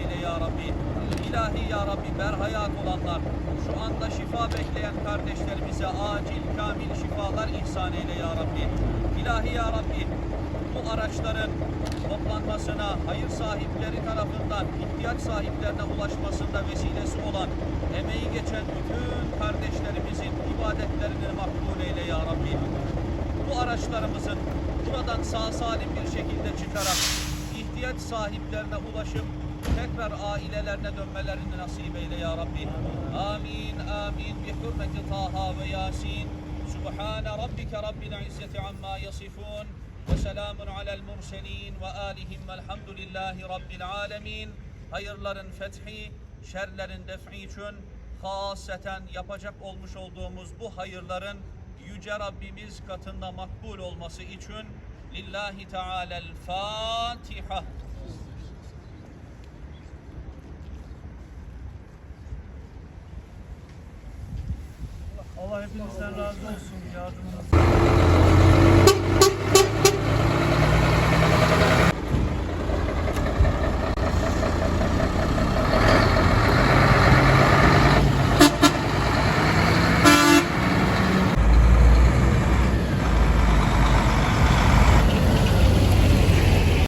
eyle ya Rabbi. İlahi ya Rabbi berhayat olanlar, şu anda şifa bekleyen kardeşlerimize acil kamil şifalar ihsan eyle ya Rabbi. İlahi ya Rabbi bu araçların toplanmasına, hayır sahipleri tarafından ihtiyaç sahiplerine ulaşmasında vesilesi olan emeği geçen bütün kardeşlerimizin ibadetlerini makbul eyle ya Rabbi. Bu araçlarımızın buradan sağ salim bir şekilde çıkarak ihtiyaç sahiplerine ulaşıp tekrar ailelerine dönmelerini nasip eyle ya Rabbi. Amin, amin. Bi hürmeti Taha ve Yasin. Subhane Rabbike Rabbil İzzeti amma yasifun. Ve selamun alel murselin ve alihim velhamdülillahi Rabbil alemin. Hayırların fethi, şerlerin def'i için haseten yapacak olmuş olduğumuz bu hayırların Yüce Rabbimiz katında makbul olması için Lillahi Teala'l Fatiha. Allah hepinizden razı olsun yardımınız.